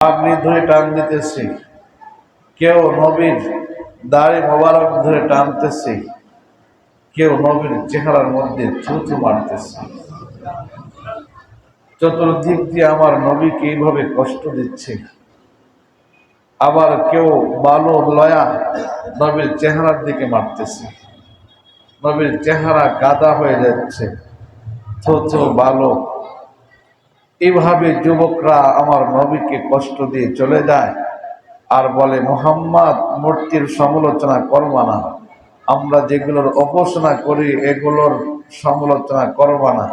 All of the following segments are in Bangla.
পাগড়ি ধরে টান দিতেছি। কেউ নবীর দাড়ি মোবারক ধরে টানতেছি। কেউ নবীর চেহারার মধ্যে থুতু মারতেছে। চতুর্দিক দিয়ে আমার নবীকে এইভাবে কষ্ট দিচ্ছে। আবার কেউ বালু, লয়া নবীর চেহারার দিকে মারতেছে। নবীর চেহারা গাদা হয়ে যাচ্ছে। থুতু বালু এইভাবে যুবকরা আমার নবীকে কষ্ট দিয়ে চলে যায় আর বলে, মোহাম্মদ, মূর্তির সমালোচনা করবা না। আমরা যেগুলোর উপাসনা করি, এগুলোর সমালোচনা করবা না।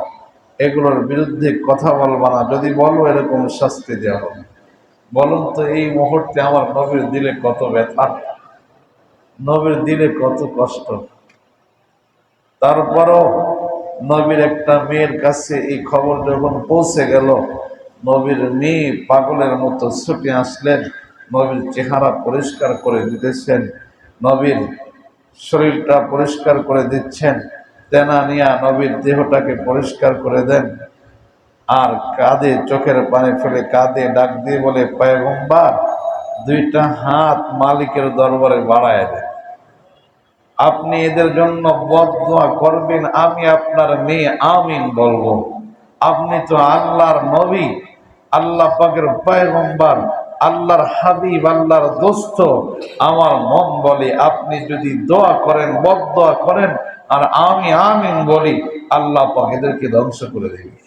এগুলোর বিরুদ্ধে কথা বলবা না। যদি বলো, এরকম শাস্তি দেওয়া হবে। বলুন তো, এই মুহূর্তে আমার নবীর দিলে কত ব্যথা, নবীর দিলে কত কষ্ট। তারপরও নবীর একটা মেয়ের কাছে এই খবর যখন পৌঁছে গেল, নবীর মেয়ে পাগলের মতো ছুটে আসলেন, নবীর চেহারা পরিষ্কার করে দিতেছেন, নবীর শরীরটা পরিষ্কার করে দিচ্ছেন, তেনা নিয়া নবীর দেহটাকে পরিষ্কার করে দেন। আর কাঁদে চোখের পানি ফেলে কাঁদে ডাক দিয়ে বলে, পায়গম্বার, দুইটা হাত মালিকের দরবারে বাড়ায় দেন আপনি এদের জন্য বদোয়া করবেন, আমি আপনার মেয়ে আমিন বলব। আপনি তো আল্লাহর নবী, আল্লাহ পাকের পয়গম্বর, আল্লাহর হাবিব, আল্লাহর দোস্ত। আমার মন বলে আপনি যদি দোয়া করেন বদোয়া করেন, আর আমি আমিন বলি, আল্লাহ পাক এদেরকে ধ্বংস করে দেবে।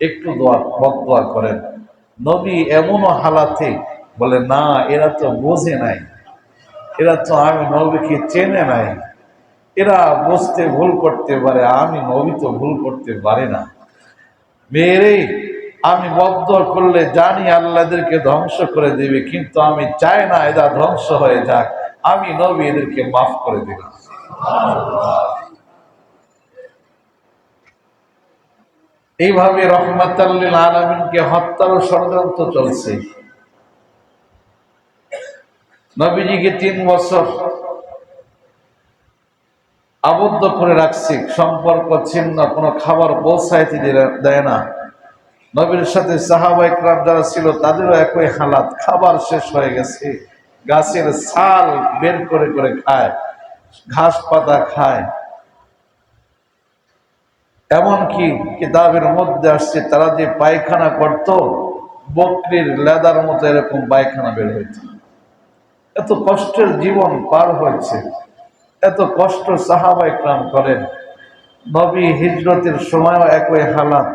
একটু দোয়া বদোয়া করেন। নবী এমনও হালাতে বলে, না, এরা তো বোঝে নাই। এরা তো আমি নবীকে চেনে নাই। এরা বুঝতে ভুল করতে পারে, আমি নবী তো ভুল করতে পারে না। মেয়েরে, আমি বদ্ধ করলে জানি আল্লাহদেরকে ধ্বংস করে দিবে, কিন্তু আমি চাই না এরা ধ্বংস হয়ে যাক। আমি নবী এদেরকে মাফ করে দিলাম। এইভাবে রহমাতাল্লিল আলমিনকে হত্যারও ষড়যন্ত্র চলছে। নবীজিকে তিন বছর আবদ্ধ করে রাখছি, সম্পর্ক ছিন্ন, কোনো খাবার পৌঁছাইতে দেয় না নবীর সাথে সাহাবা ইকরাম যারা ছিল, তাদেরও একই হালাত, খাবার শেষ হয়ে গেছে। গাছের ছাল বের করে করে খায়, ঘাস পাতা খায়। এমনকি কিতাবের মধ্যে আসছে, তারা যে পায়খানা করত, বকরির লেদার মতো এরকম পায়খানা বের হইতো। এত কষ্টের জীবন পার হয়েছে। এত কষ্ট সাহাবা ইকরাম করেন। নবী হিজরতের সময়ও একই হালাত।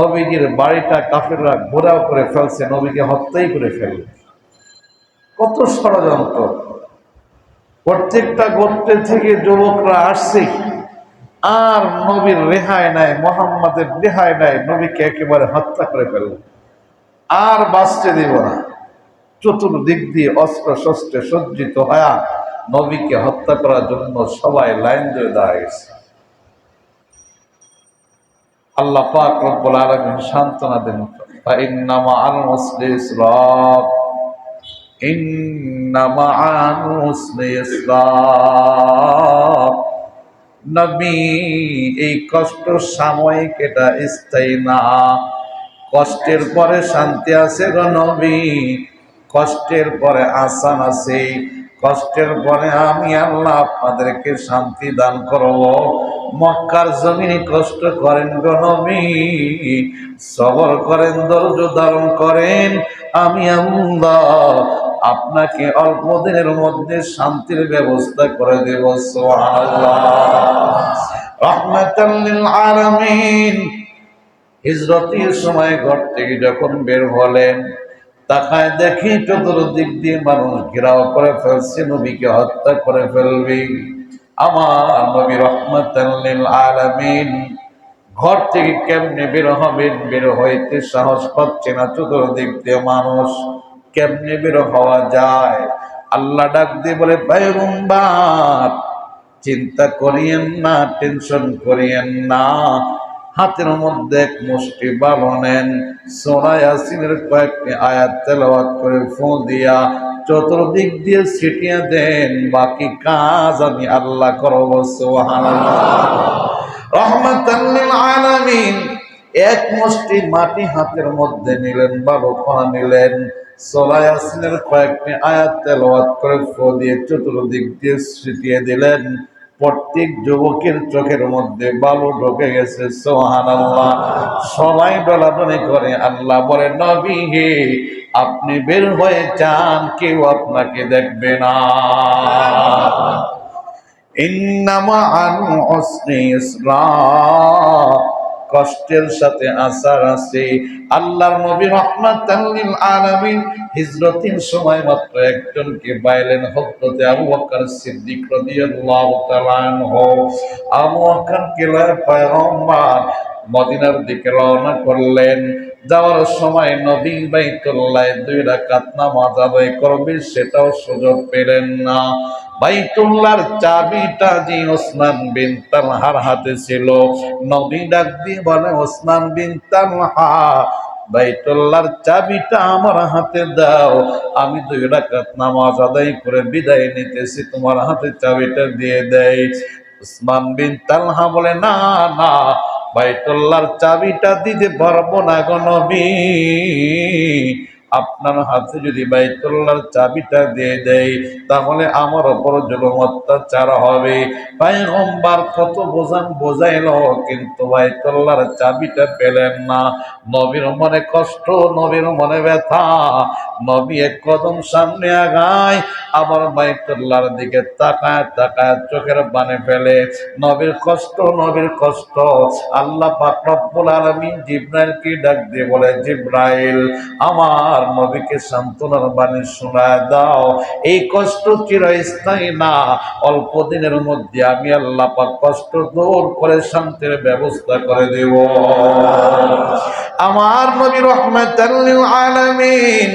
নবীজির বাড়িটা কাফেররা ঘোরাও করে ফেলছে, নবীকে হত্যাই করে ফেলবে কত ষড়যন্ত্র। প্রত্যেকটা গোত্রের থেকে যুবকরা আসছে। আর নবীর রেহাই নাই, মোহাম্মদের রেহাই নাই, নবীকে একেবারে হত্যা করে ফেলল। আর বাঁচতে দিব না। চতুর্দিক দিয়ে অস্ত্র শস্ত্রে সজ্জিত হয়া নবীকে হত্যা করার জন্য সবাই লাইন ধরে দাঁড়ায় গেছে আল্লাহ পাক রব্বুল সান্ত্বনা দেন ইন্নামা আল মুসলি ইসরাফ ইন্নামা আল মুসলি ইসরাফ নবী, এই কষ্ট সাময়িক এটা স্থায়ী না, কষ্টের পরে শান্তি আছে গো নবী কষ্টের পরে আসান আছে। কষ্টের পরে আমি আল্লাহ আপনাদেরকে শান্তি দান করব। মক্কার জমিনে কষ্ট করেন গো সবর করেন, ধৈর্য ধারণ করেন। আমি আল্লাহ আপনাকে অল্প দিনের মধ্যে শান্তির ব্যবস্থা করে দেব আলামিন। হিজরতের সময় ঘর থেকে যখন বের হলেন তাকায় দেখি চতুর্দিক দিয়ে মানুষ ঘেরাও করে ফেলছে, নবীকে হত্যা করে ফেলবে। আমার নবী রহমতাল্লিল আলামিন ঘর থেকে কেমনে বের হবেন বের হইতে সাহস পাচ্ছে না চতুর্দিক দিয়ে মানুষ। কেমনে বের হওয়া যায়? আল্লাহ ডাক দিয়ে বলে চিন্তা করিয়েন না, টেনশন করিয়েন না। হাতের মধ্যে এক মুষ্টি বালু নেন সোনা ইয়াসিনের কয়েকটি আয়াত তেলাওয়াত করে ফোন দিয়া, চতুর্দিক দিয়ে ছিটিয়ে দেন। বাকি কাজ আমি আল্লাহ করব রহমতাল্লিল আলামিন। এক মুষ্টি মাটি হাতের মধ্যে নিলেন, বালু কণা নিলেন। সোলা ইয়াসিনের কয়েকটি আয়াত তেলাওয়াত করে ফু দিয়ে চতুর্দিক দিয়ে ছিটিয়ে দিলেন। প্রত্যেক যুবকের চোখের মধ্যে বালু ঢুকে গেছে সোহান আল্লাহ সবাই ডলাডলি করে, আল্লাহ বলে, নবী হে, আপনি বের হয়ে চান কেউ আপনাকে দেখবে না। ইন্নামা আনু অস্নে ইসরা কষ্টের সাথে আসার আছে। আল্লাহর নবী রহমাতাল লিল আলামিন হিজরতের সময় মাত্র একজনকে পাইলেন হযরতে আবু বকর সিদ্দিক রাদিয়াল্লাহু আবু বকর কেলার পয়গম্বর মদিনার দিকে রওনা করলেন। যাওয়ার সময় নবী বাইতুল্লাহ দুই রাকাত নামাজ আদায় করবে, সেটাও সুযোগ পেলেন না। বাইতুল্লাহর চাবিটা যে ওসমান বিন তালহার হাতে ছিল, নবী ডাক দিয়ে বলে, ওসমান বিন তালহা বাইতুল্লাহর চাবিটা আমার হাতে দাও। আমি দুই রাকাত নামাজ আদায় করে বিদায় নিতেছি, তোমার হাতে চাবিটা দিয়ে দেয় উসমান বিন তালহা বলে, না না, বাইতুল্লাহর চাবিটা দিতে পারব না গো নবী। আপনার হাতে যদি বাইতুল্লাহর চাবিটা দিয়ে দেয় তাহলে আমার ওপর জুলুম অত্যাচার হবে। পায়গম্বার কত বোঝান বোঝাইল, কিন্তু বাইতুল্লাহর চাবিটা পেলেন না। নবীর মনে কষ্ট, নবীর মনে ব্যথা। নবী এক কদম সামনে আগায়, আবার বাইতুল্লাহর দিকে তাকায় তাকায় চোখের বানে ফেলে। নবীর কষ্ট নবীর কষ্ট। আল্লাহ পাক রব্বুল আলামিন জিব্রাইলকে ডাক দিয়ে বলে, জিব্রাইল, আমার নবীকে সান্ত্বনার বাণী শোনায় দাও। এই কষ্ট চিরস্থায়ী না। অল্প দিনের মধ্যে আমি আল্লাহ পাক কষ্ট দূর করে শান্তির ব্যবস্থা করে দেব। আমার নবী রহমাতাল্লিল আলামিন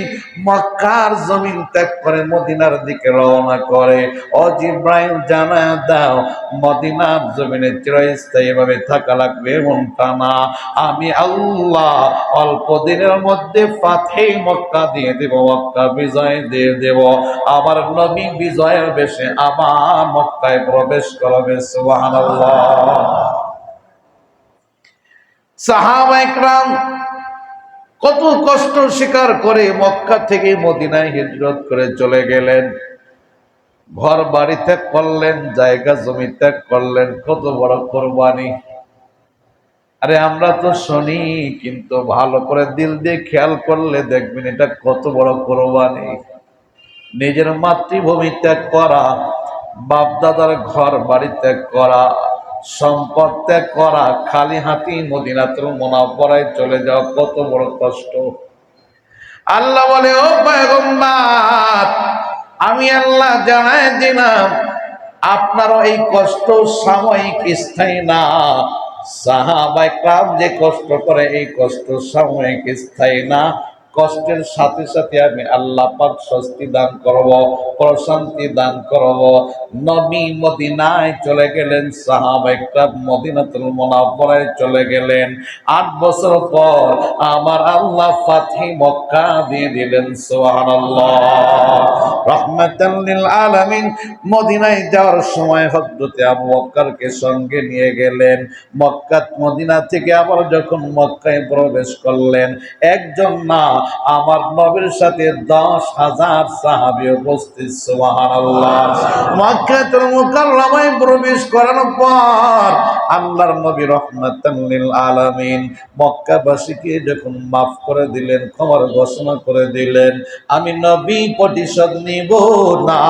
মক্কার জমিন ত্যাগ করে মদিনার দিকে রওনা করে। ও জিব্রাইল, জানা দাও, মদিনার জমিনে চিরস্থায়ী ভাবে থাকা লাগবে এমনটা না। আমি আল্লাহ অল্প দিনের মধ্যে ফাথে মক্কা দিয়ে দেব, মক্কা বিজয় দিয়ে দেব। আবার নবী বিজয়ের বেশে আবার মক্কায় প্রবেশ করবে, সুবহানাল্লাহ। সাহাবা একরাম কত কষ্ট স্বীকার করে মক্কা থেকে মদিনায় হিজরত করে চলে গেলেন। ঘর বাড়ি ত্যাগ করলেন, জায়গা জমি ত্যাগ করলেন, কত বড় কোরবানি। আরে আমরা তো শুনি, কিন্তু ভালো করে দিল দিয়ে খেয়াল করলে দেখবেন এটা কত বড় কোরবানি। নিজের মাতৃভূমি ত্যাগ করা, বাপদাদার ঘর বাড়ি ত্যাগ করা সম্পদ ত্যাগ করা খালি হাতি মদিনাতুল মোনাব্বরায় চলে যাওয়া কত বড় কষ্ট। আল্লাহ বলে, ও আমি আল্লাহ জানাই দিলাম, আপনারও এই কষ্ট সাময়িক স্থায়ী না। সাহাবাই ক্রাম যে কষ্ট করে, এই কষ্ট সাময়িক স্থায়ী না। কষ্টের সাথে সাথে আমি আল্লাহ পাক স্বস্তি দান করব, প্রশান্তি দান করব। নবী মদিনায় চলে গেলেন সাহাবাই ক্রাম মদিনাতুল মুনাওয়ারায় চলে গেলেন। আট বছর পর আমার আল্লাহ ফাতি মক্কা দিয়ে দিলেন, সুবহানাল্লাহ। রহমাতাল লিল মদিনায় যাওয়ার সময় হযরতে আবু বকরকে সঙ্গে নিয়ে গেলেন। মক্কা মদিনা থেকে আবার যখন মক্কায় প্রবেশ করলেন, একজন না আমার নবীর সাথে দশ হাজার সাহাবী উপস্থিত, সুবহানাল্লাহ। প্রবেশ করার পর আল্লাহর নবী রহমাতাল আলামিন মক্কাবাসীকে যখন মাফ করে দিলেন ক্ষমার ঘোষণা করে দিলেন, আমি নবী প্রতিশোধ নিব না,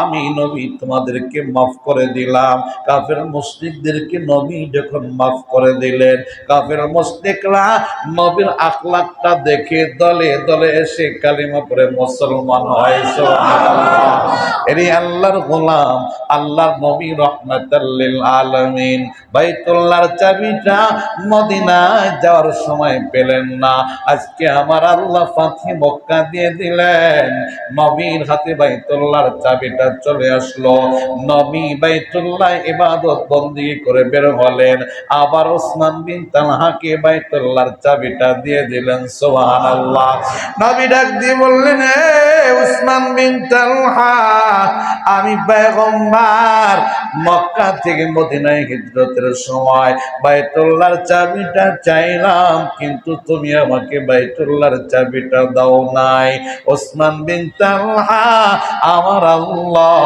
আমি নবী তোমাদেরকে মাফ করে দিলাম। কাফের মুসলিকদেরকে নবী যখন মাফ করে দিলেন, কাফের মুসলিকরা নবীর আখলাকটা দেখে দলে দলে এসে কালিমা পরে মুসলমান হয় এরি আল্লাহর গোলাম আল্লাহর নবী রহমতাল আলামিন। বাইতুল্লাহর চাবিটা মদিনায় যাওয়ার সময় পেলেন না। আজকে আমার আল্লাহ ফাতি মক্কা দিয়ে দিলেন। নবীর হাতে বাইতুল্লাহর চাবিটা চলে আসলো। নবী বাইতুল্লাহ ইবাদত বন্দি করে বের হলেন। আবার ওসমান বিন তালহাকে বাইতুল্লাহর চাবিটা দিয়ে দিলেন। সোহান আল্লাহ নবী ডাক দিয়ে বললেন, "এ উসমান বিন তালহা, আমি পেগম্বার মক্কা থেকে মদিনায় হিজরতের সময় বাইতুল্লাহর চাবিটা চাইলাম, কিন্তু তুমি আমাকে বাইতুল্লাহর চাবিটা দাও নাই। ওসমান বিন তালহা, আমার আল্লাহ,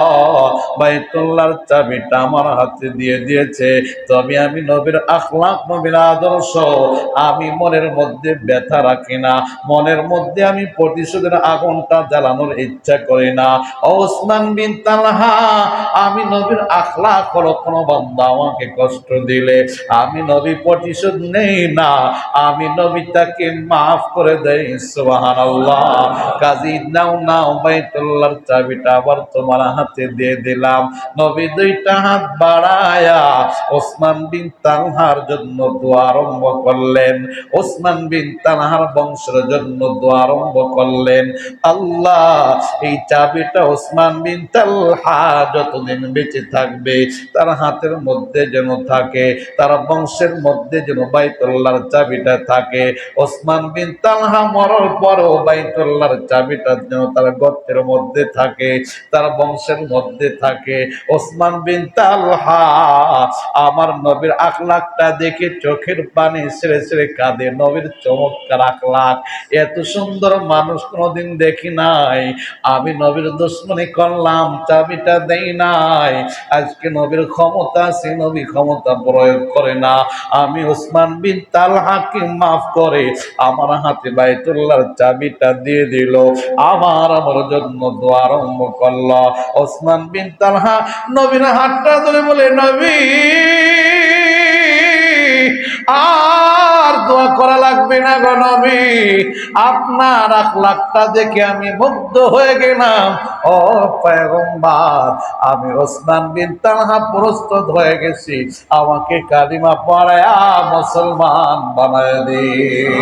বাইতুল্লাহর চাবিটা আমার হাতে দিয়ে দিয়েছে। তবে আমি নবীর আখলাক নবীর আদর্শ, আমি মনের মধ্যে ব্যথা রাখি না। মনের মধ্যে আমি প্রতিশোধের আগুনটা জ্বালানোর ইচ্ছা করি না। ওসমান বিন তালহা, আমি নবীর আখলাক হলো কোনো বান্দা আমাকে কষ্ট দিলে আমি নবী প্রতিশোধ নেই না। আমি নবী তাকে মাফ করে দেই, সুবহানাল্লাহ। কাজী নাও নাও বাইতুল্লাহর চাবিটা আবার তোমার হাতে দিয়ে দিলাম। নবী দুইটা হাত বাড়ায়া ওসমান বিন তালহার জন্য দোয়া আরম্ভ করলেন। ওসমান বিন তালহার বংশের জন্য দোয়া আরম্ভ করলেন। আল্লাহ, এই চাবিটা ওসমান বিন তালহা যতদিন বেঁচে থাকবে, তার হাতের মধ্যে যেন থাকে তার বংশের মধ্যে যেন বাইতুল্লাহর চাবিটা থাকে। ওসমান বিন তালহা মরার পরও বাইতুল্লাহর চাবিটা যেন তার গর্তের মধ্যে থাকে, তার বংশের মধ্যে থাকে। ওসমান বিন তালহা, আমার নবীর আখলাকটা দেখে চোখের পানি ছেড়ে ছেড়ে কাঁদে, নবীর চমৎকার আখলাক। এত সুন্দর মানুষ কোনোদিন দেখি নাই। আমি নবীর দুশ্মনী করলাম, চাবিটা দেই নাই। আজকে নবীর ক্ষমতা আছে, নবী ক্ষমতা প্রয়োগ করে না। আমি ওসমান বিন তালহাকে মাফ করে আমার হাতে বাইতুল্লাহর চাবিটা দিয়ে দিল। আমার আমার জন্য দোয়া আরম্ভ করল। ওসমান বিন তালহা নবীর হাতটা ধরে বলে, নবী আর দোয়া করা লাগবে না গণবি আপনার আখলাকটা দেখে আমি মুগ্ধ হয়ে গেলাম। ও পায়গম্বার, আমি ওসমান বিন তালহা প্রস্তুত হয়ে গেছি। আমাকে কালিমা পড়ায়া মুসলমান বানায় দিন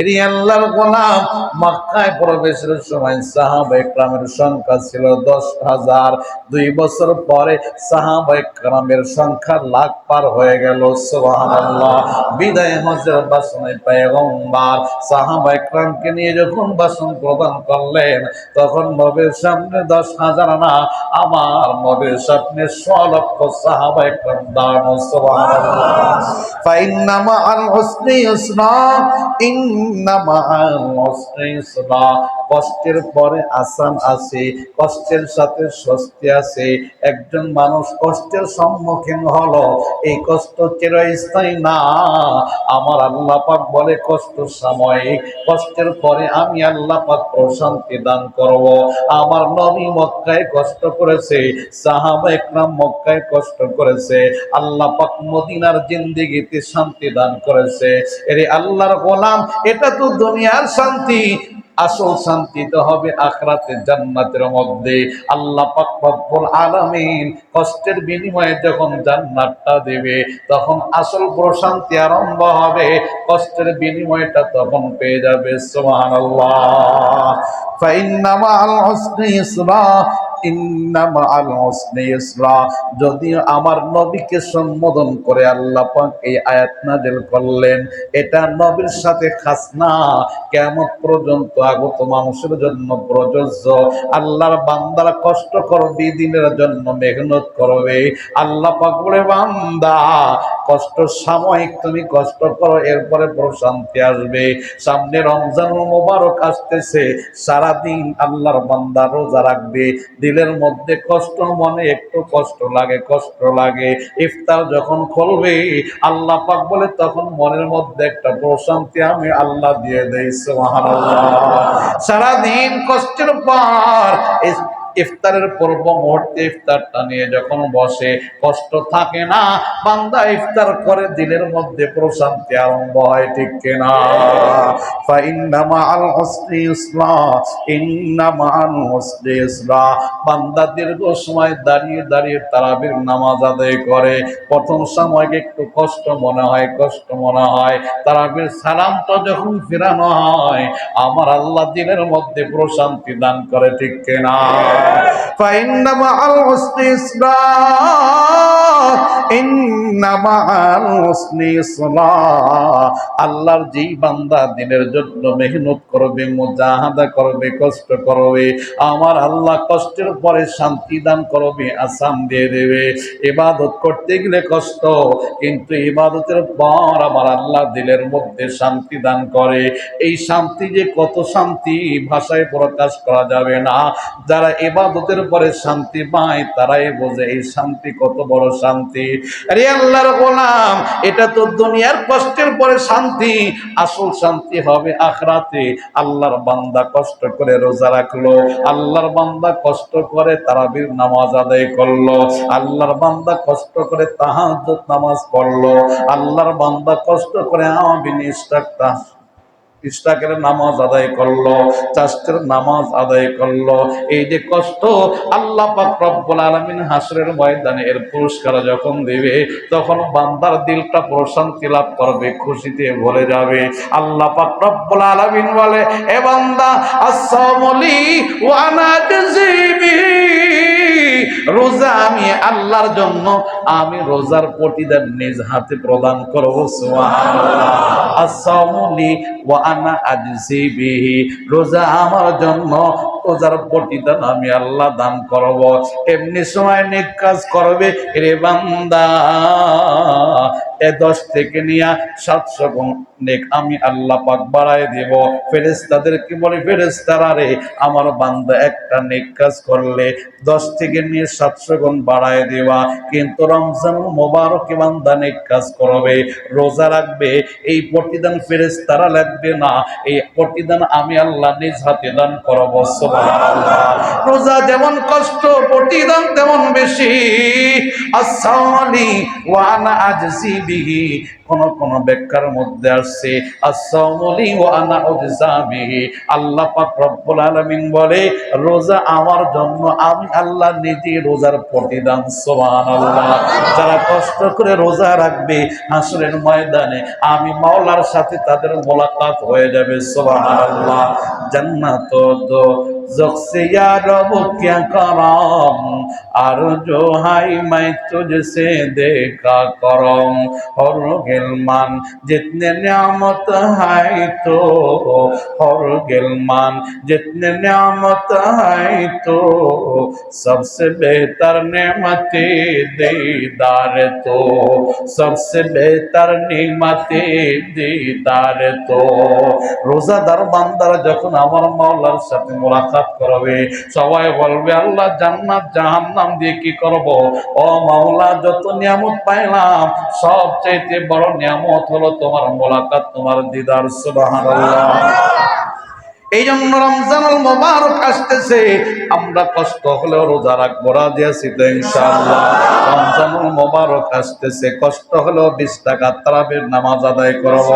এরই আল্লাহর গোলাম মক্কায় প্রবেশের সময় সাহাবা একরামের সংখ্যা ছিল দশ হাজার দুই বছর পরে সাহাবা একরামের সংখ্যা লাখ পার হয়ে গেল, সুবহানাল্লাহ। বিদায় হজের বাসনে পেগম্বার সাহাবা একরামকে নিয়ে যখন বাসন প্রদান করলেন, তখন নবীর সামনে দশ হাজার না আমার নবীর সামনে ছ লক্ষ সাহাবা একরাম দাঁড়ানো, সুবহানাল্লাহ। ফাইন্নামা আল হুসনি হুসনি ইউসরা কষ্টের পরে আসান আছে কষ্টের সাথে স্বস্তি আছে একজন মানুষ কষ্টের সম্মুখীন হলো, এই কষ্ট চিরস্থায়ী না। আমার আল্লাহ পাক বলে, কষ্ট সাময়িক। কষ্টের পরে আমি আল্লাহ পাক প্রশান্তি দান করব। আমার নবী মক্কায় কষ্ট করেছে, সাহাবা একরাম মক্কায় কষ্ট করেছে। আল্লাহ পাক মদিনার জিন্দিগিতে শান্তি দান করেছে। এর আল্লাহর গোলাম এটা তো দুনিয়ার শান্তি। আসল শান্তি তো হবে আখরাতে, জান্নাতের মধ্যে। আল্লাহ পাক রব্বুল আলামিন কষ্টের বিনিময়ে যখন জান্নাতটা দেবে, তখন আসল প্রশান্তি আরম্ভ হবে। কষ্টের বিনিময়টা তখন পেয়ে যাবে, সুবহানাল্লাহ। ফাইন্না মাআল হুসনি ইসরা ইন্নামা আল ইসরা যদিও আমার নবীকে সম্বোধন করে আল্লাহ এই আয়াত নাযিল করলেন, এটা নবীর সাথে খাস না। কেমন পর্যন্ত আগত মানুষের জন্য প্রযোজ্য। আল্লাহর কষ্ট করবে, দিনের জন্য মেহনত করবে। আল্লাহ বান্দা, কষ্ট সাময়িক তুমি কষ্ট করো, এরপরে প্রশান্তি আসবে। সামনে রমজান মোবারক আসতেছে, সারাদিন আল্লাহর বান্দা রোজা রাখবে। দিলের মধ্যে কষ্ট মনে, একটু কষ্ট লাগে কষ্ট লাগে। ইফতার যখন খুলবে, আল্লাহ পাক বলে তখন মনের মধ্যে একটা প্রশান্তি আমি আল্লাহ দিয়ে দেই সারাদিন কষ্টের পর ইফতারের পূর্ব মুহূর্তে ইফতারটা নিয়ে যখন বসে, কষ্ট থাকে না। বান্দা ইফতার করে, দিলের মধ্যে প্রশান্তি আরম্ভ হয়, ঠিক কিনা? বান্দা দীর্ঘ সময় দাঁড়িয়ে দাঁড়িয়ে তারাবির নামাজ আদায় করে। প্রথম সময় একটু কষ্ট মনে হয়, কষ্ট মনে হয়। তারাবির সালামটা যখন ফেরানো হয়, আমার আল্লাহ দিনের মধ্যে প্রশান্তি দান করে, ঠিক কিনা? فإن مع الحسن يسرا إن مع الحسن يسرا আল্লাহর যেই বান্দা দিনের জন্য মেহনত করবে মুজাহাদা করবে কষ্ট করবে আমার আল্লাহ কষ্টের পরে শান্তি দান করবে আসাম দিয়ে দেবে ইবাদত করতে গেলে কষ্ট কিন্তু ইবাদতের পর আমার আল্লাহ দিলের মধ্যে শান্তি দান করে এই শান্তি যে কত শান্তি ভাষায় প্রকাশ করা যাবে না যারা ইবাদতের পরে শান্তি পায়, তারাই বোঝে এই শান্তি কত বড় শান্তি। আরে আল্লাহর গোলাম, এটা তো দুনিয়ার কষ্টের পরে শান্তি। আসল শান্তি হবে আখরাতে। আল্লাহর বান্দা কষ্ট করে রোজা রাখল, আল্লাহর বান্দা কষ্ট করে তারাবির নামাজ আদায় করল, আল্লাহর বান্দা কষ্ট করে তাহাজ্জুদ নামাজ পড়ল, আল্লাহর বান্দা কষ্ট করে আমিন ইস্তাকতা ইস্তাকের নামাজ আদায় করল, চাষের নামাজ আদায় করল। এই যে কষ্ট আল্লাহ পাক রব্বুল আলমিন হাসরের ময়দানে এর পুরস্কার যখন দেবে, তখন বান্দার দিলটা প্রশান্তি লাভ করবে, খুশিতে ভরে যাবে। আল্লাহ পাক রব্বুল আলামিন বলে, এ বান্দা আসসালামুলি ওয়া আনা রোজা আমি আল্লাহর জন্য আমি রোজার প্রতিদান নিজ হাতে প্রদান করব, সুবহানাল্লাহ। আসামুলি ওয়া আনা আজজি রোজা আমার জন্য রোজার প্রতিদান আমি আল্লাহ দান করব। এমনি সময় নেক কাজ করবে, রে বান্দা। এ দশ থেকে নিয়ে সাতশো গুণ নেক আমি আল্লাহ পাক বাড়াই দেব। ফেরেস্তাদেরকে বলে ফেরেস্তারা রে, আমার বান্দা একটা নেক কাজ করলে দশ থেকে নিয়ে সাতশো গুণ বাড়ায় দেওয়া। কিন্তু রমজান মোবারকে বান্দা নেক কাজ করবে, রোজা রাখবে, এই প্রতিদান ফেরেস্তারা লাগবে না। এই প্রতিদান আমি আল্লাহ নিজ হাতে দান করব। রোজা যেমন কষ্ট প্রতিদান তেমন বেশি। আসালি ওয়ানা আজসি বিহি কোন কোন ব্যাখ্যার মধ্যে আসছে আসসামলি ও আনা উজামিহি আল্লাহ পাক রব্বুল আলামিন বলে, রোজা আমার জন্য, আমি আল্লাহ নিজে রোজার প্রতিদান। সুবহানাল্লাহ। যারা কষ্ট করে রোজা রাখবে হাসরের ময়দানে, আমি মাওলার সাথে তাদের মোলাকাত হয়ে যাবে। সুবহানাল্লাহ। জান্নাত দো জকসে ইয়া রব, কিয়া করম? আর জো হাই মাই তুজসে দেখা করম। হর गिलमान जितने नियामत है तो और गिलमान जितने नियामत है तो सबसे बेहतर नेमते दीदार तो सबसे बेहतर निमते दीदार तो রোজাদার বান্দারা যখন আমার মাওলার সাথে মোলাকাত করবে সবাই বলবে আল্লাহ জান্নাত জাহান্নাম দিয়ে কি করব ও মাওলা যত নিয়ামত পাইলাম সবচাইতে বড় নিয়ামত হলো তোমার মোলাকাত তোমার দিদার সুবহানাল্লাহ। এই জন্য রমজানুল মোবারক আসতেছে। আমরা কষ্ট হলেও রোজা রাখব, রাজি আছি তো ইনশাআল্লাহ। রমজানুল মোবারক আসতেছে, কষ্ট হলেও বিশ টাকা তারাবির নামাজ আদায় করব।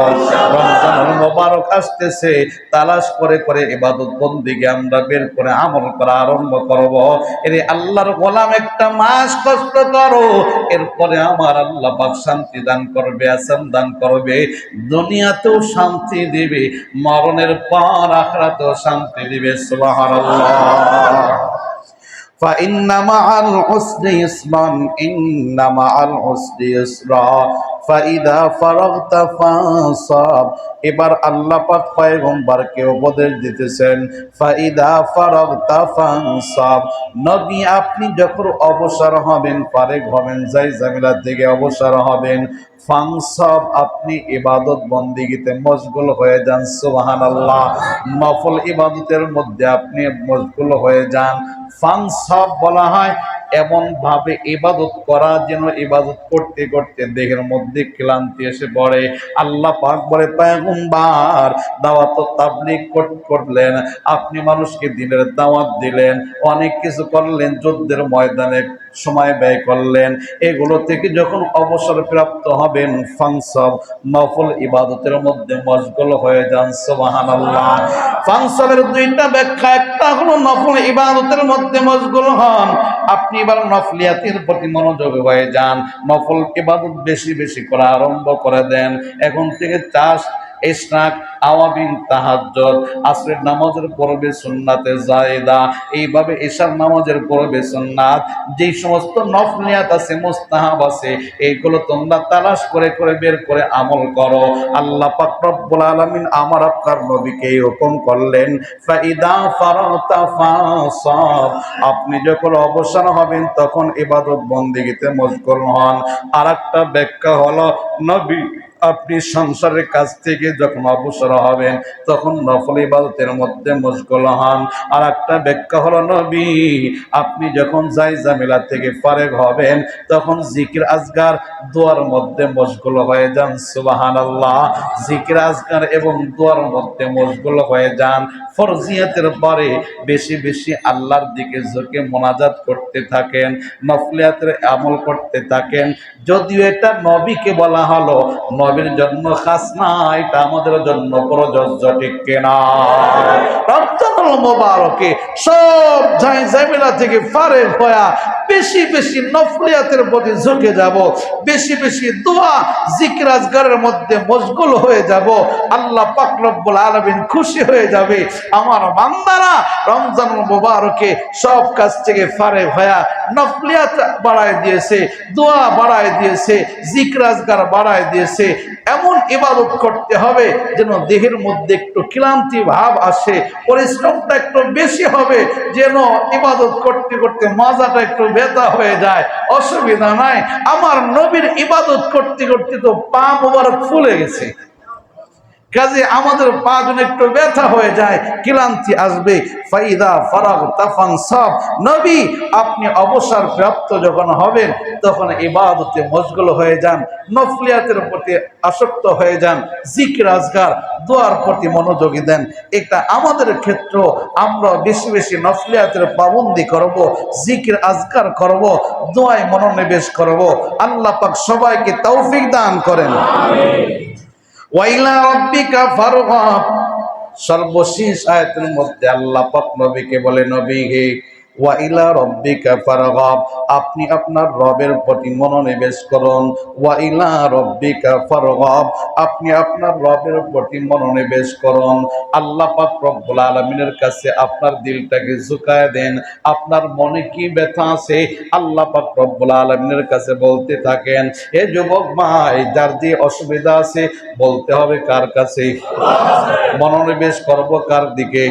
রমজানুল মোবারক আসতেছে, তালাশ করে করে ইবাদত বন্দিকে আমরা বের করে আমল করা আরম্ভ করব। এর আল্লাহর গোলাম একটা মাস কষ্ট করো, এরপরে আমার আল্লাহ পাক শান্তি দান করবে আসান দান করবে, দুনিয়াতেও শান্তি দেবে, মরণের পর আখরাতেও শান্তি দিবে সুবহানাল্লাহ فإن مع الحسن يسرا إن مع الحسن يسرا এবার আল্লাহ পাক পয়গম্বরকে উপদেশ দিতেছেন, ফাইদা ফারাগতা ফাসাব নবী, আপনি যখন অবসর হবেন পারে হবেন যাই জামিলার দিকে অবসর হবেন ফাংসব আপনি ইবাদত বন্দিগিতে মশগুল হয়ে যান সুবাহান আল্লাহ নফল ইবাদতের মধ্যে আপনি মশগুল হয়ে যান। ফাংসব বলা হয় এমন ভাবে ইবাদত করা যেন ইবাদত করতে করতে দেহের মধ্যে ক্লান্তি এসে পড়ে। আল্লাহ পাক বলে, পয়গম্বর, দাওয়াত কর- করলেন। আপনি মানুষকে দিনের দাওয়াত দিলেন। অনেক কিছু করলেন যুদ্ধের ময়দানে। সময় ব্যয় করলেন। এগুলো থেকে যখন অবসর প্রাপ্ত হবেন ফাংসব নফল ইবাদতের মধ্যে মশগুল হয়ে যান, সুবহানাল্লাহ। ফাংসবের দুইটা ব্যাখ্যা, একটা হলো নফল ইবাদতের মধ্যে মশগুল হন, আপনি এবার নফলিয়াতের প্রতি মনোযোগ হয়ে যান। নফল ইবাদত বেশি বেশি করা আরম্ভ করে দেন। এখন থেকে চাষ ইশরাক আওয়াবিন তাহাজ্জুদ। আসরের নামাজের পড়বে সুন্নাতে জায়েদা। এইভাবে ঈশার নামাজের পড়বে সুন্নাত। যেই সমস্ত নফলিয়াত আছে, মুস্তাহাব আছে, এইগুলো তোমরা তালাশ করে করে বের করে আমল করো। আল্লাহ পাক রব্বুল আলামিন আমার আপনার নবীকে হুকুম করলেন, ফাইদা ফারাতা ফাসাব। আপনি যখন অবসান হবেন, তখন ইবাদত বন্দিগিতে মশগুল হন। আর একটা ব্যাখ্যা হলো, নবী আপনি সংসারের কাছ থেকে যখন অবসর হবেন, তখন নফল ইবাদতের মধ্যে মশগুল হন। আর একটা ব্যাখ্যা হলো, নবী, আপনি যখন যাই জামিলা থেকে ফারেক হবেন, তখন জিকির আজগার দোয়ার মধ্যে মশগুল হয়ে যান সুবাহান আল্লাহ জিকির আজগার এবং দোয়ার মধ্যে মশগুল হয়ে যান। ফরজিয়াতের পরে বেশি বেশি আল্লাহর দিকে ঝুঁকে মোনাজাত করতে থাকেন, নফলিয়াতের আমল করতে থাকেন। যদিও এটা নবীকে বলা হলো নবীর জন্ম খাস না এটা আমাদের জন্য প্রযোজ্য, ঠিক কেনা? রমজানুল মোবারকে সব ঝাই থেকে ফারে হয়া বেশি বেশি নফলিয়াতের প্রতি ঝুঁকে যাব, বেশি বেশি দোয়া জিকির আজগারের মধ্যে মশগুল হয়ে যাব, আল্লাহ পাক রব্বুল আলামিন খুশি হয়ে যাবে। আমার বান্দারা রমজান মোবারকে সব কাজ থেকে ফারে হয়া নফলিয়াত বাড়ায় দিয়েছে, দোয়া বাড়ায় দিয়েছে জিকির আজগার বাড়ায় দিয়েছে এমন ইবাদত করতে হবে যেন দেহের মধ্যে একটু ক্লান্তি ভাব আসে, পরিশ্রমটা একটু বেশি হবে, যেন ইবাদত করতে করতে মজাটা একটু ব্যথা হয়ে যায়। অসুবিধা নাই। আমার নবীর ইবাদত করতে করতে তো পা মোবারক ফুলে গেছে। কাজে আমাদের পা যেন একটু ব্যথা হয়ে যায়, ক্লান্তি আসবে। ফাইদা ফারাগ তাফান সব। নবী, আপনি অবসর প্রাপ্ত যখন হবেন, তখন ইবাদতে মশগুল হয়ে যান, নফলিয়াতের প্রতি আসক্ত হয়ে যান, জিকির আজগার, দোয়ার প্রতি মনোযোগী দেন। এটা আমাদের ক্ষেত্র, আমরা বেশি বেশি নফলিয়াতের পাবন্দি করব, জিকির আজগার করব, দোয়ায় মনোনিবেশ করব। আল্লাহ পাক সবাইকে তৌফিক দান করেন। ওয়াইলা রব্বিকা ফারগাব সর্বশেষ আয়াতের মধ্যে আল্লাহ পাক নবীকে বলে নবী হে ওয়াইলা রব্বিকা ফারগাব। আপনি আপনার রবের প্রতি মনোনিবেশ করুন। ওয়াইলা রব্বিকা ফারগাব। আপনি আপনার রবের প্রতি মনোনিবেশ করুন। আল্লাহ পাক রব্বুল আলামিনের কাছে আপনার দিলটাকে ঝুঁকায় দেন। আপনার মনে কি ব্যথা আছে? আল্লাহ পাক রব্বুল আলামিনের কাছে বলতে থাকেন এ যুবক ভাই, যার যে অসুবিধা আছে, বলতে হবে কার কাছে? মনোনিবেশ করব কার দিকে?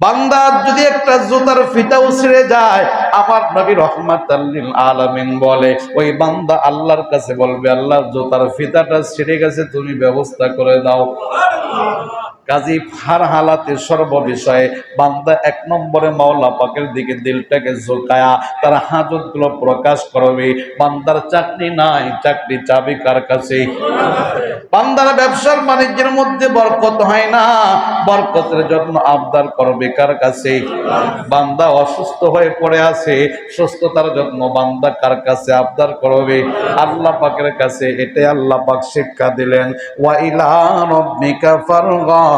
বান্দার যদি একটা জুতার ফিতাও ছিঁড়ে যায়, আমার নবী রহমাত আলামিন বলে, ওই বান্দা আল্লাহর কাছে বলবে, আল্লাহ, জুতার ফিতাটা ছিঁড়ে গেছে, তুমি ব্যবস্থা করে দাও। কাজী হার হালাতে সর্ব বিষয়ে বান্দা এক নম্বরে মাওলা পাকের দিকে দিলটাকে ঝোঁকায়া তার হাজতগুলো প্রকাশ করবে। বান্দার চাকরি নাই, চাকরি চাবি কার কাছে? বান্দার ব্যবসার বাণিজ্যের মধ্যে বরকত হয় না, বরকতের জন্য আবদার করবে কার কাছে? বান্দা অসুস্থ হয়ে পড়ে আছে, সুস্থতার জন্য বান্দা কার কাছে আবদার করবে? আল্লাহ পাকের কাছে এটাই আল্লাহ পাক শিক্ষা দিলেন। ওয়াইলা রব্বিকা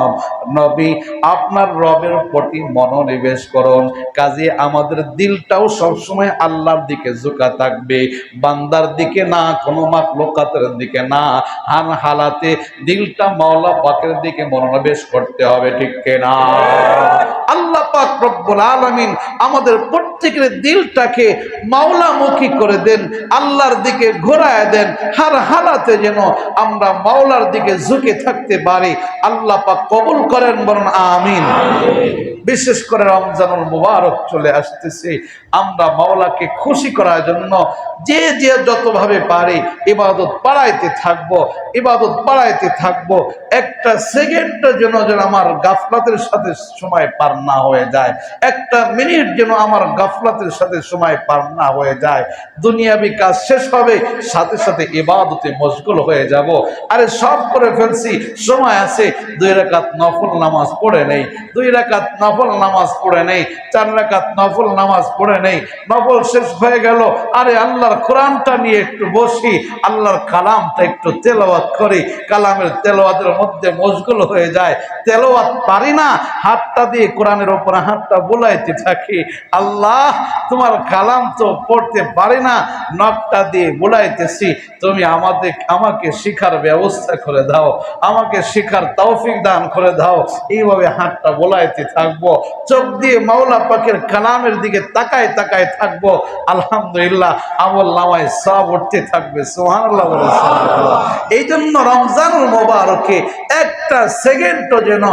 ফারগাব নবী, আপনার রবের প্রতি মনোনিবেশ করুন। কাজে আমাদের দিলটাও সবসময় আল্লাহর দিকে ঝুঁকা থাকবে। বান্দার দিকে না, কোনো মাকলোকাতের দিকে না। হান হালাতে দিলটা মাওলা পাকের দিকে মনোনিবেশ করতে হবে, ঠিক না আল্লাহ পাক রব্বুল আলামিন আমাদের প্রত্যেকের দিলটাকে মাওলামুখী করে দেন আল্লাহর দিকে ঘোরায় দেন হার হালাতে যেন আমরা মাওলার দিকে ঝুঁকে থাকতে পারি। আল্লাহ পাক কবুল করেন বরং আমিন। বিশেষ করে রমজানুল মুবারক চলে আসতেছে। আমরা মাওলাকে খুশি করার জন্য যে যে যতভাবে পারি ইবাদত বাড়াইতে থাকব, ইবাদত বাড়াইতে থাকব। একটা সেকেন্ডের যেন যেন আমার গাফলাতের সাথে সময় পার না হয়ে যায়। একটা মিনিট যেন আমার গাফলাতের সাথে সময় পার না হয়ে যায়। দুনিয়াবি কাজ শেষ হবে, সাথে সাথে ইবাদতে মশগুল হয়ে যাব। আরে সব করে ফেলছি, সময় আছে, দুই রাকাত নফল নামাজ পড়ে নেই, দুই রাকাত নফল নামাজ পড়ে নেই, চার রাকাত নফল নামাজ পড়ে নেই। নফল শেষ হয়ে গেল। আরে আল্লাহর কোরআনটা নিয়ে একটু বসি, আল্লাহর কালামটা একটু তেলাওয়াত করি। কালামের তেলাওয়াতের মধ্যে মশগুল হয়ে যায়। তেলাওয়াত পারি না, হাতটা দিয়ে কোরআনের ওপর হাতটা বোলাইতে থাকি। আল্লাহ, তোমার কালাম তো পড়তে পারি না, নখটা দিয়ে বোলাইতেছি। তুমি আমাদের, আমাকে শিখার ব্যবস্থা করে দাও। আমাকে শিখার তৌফিক দান করে দাও। এইভাবে হাতটা বোলাইতে থাকব। চোখ দিয়ে মাওলা পাকের কালামের দিকে তাকায় তাকায় থাকব, আলহামদুলিল্লাহ, আমল নামায় সব উঠতে থাকবে সোহান এই জন্য রমজানুল মোবারকে একটা সেকেন্ডও যেন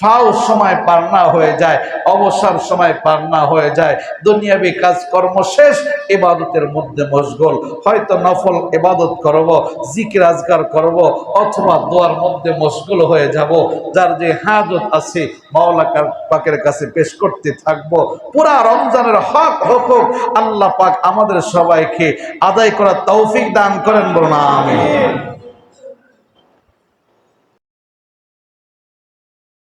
ফাও সময় পার না হয়ে যায়, অবসর সময় পার না হয়ে যায়, দুনিয়াবি কাজকর্ম শেষ, ইবাদতের মধ্যে মশগুল। হয়তো নফল ইবাদত করব, জিকির আজগার করব, অথবা দোয়ার মধ্যে মশগুল হয়ে যাব, যার যে হাজত আছে মাওলাকার পাকের কাছে পেশ করতে থাকব। পুরা রমজানের হক হুকুম আল্লাহ পাক আমাদের সবাইকে আদায় করার তৌফিক দান করেন বলুন, আমিন।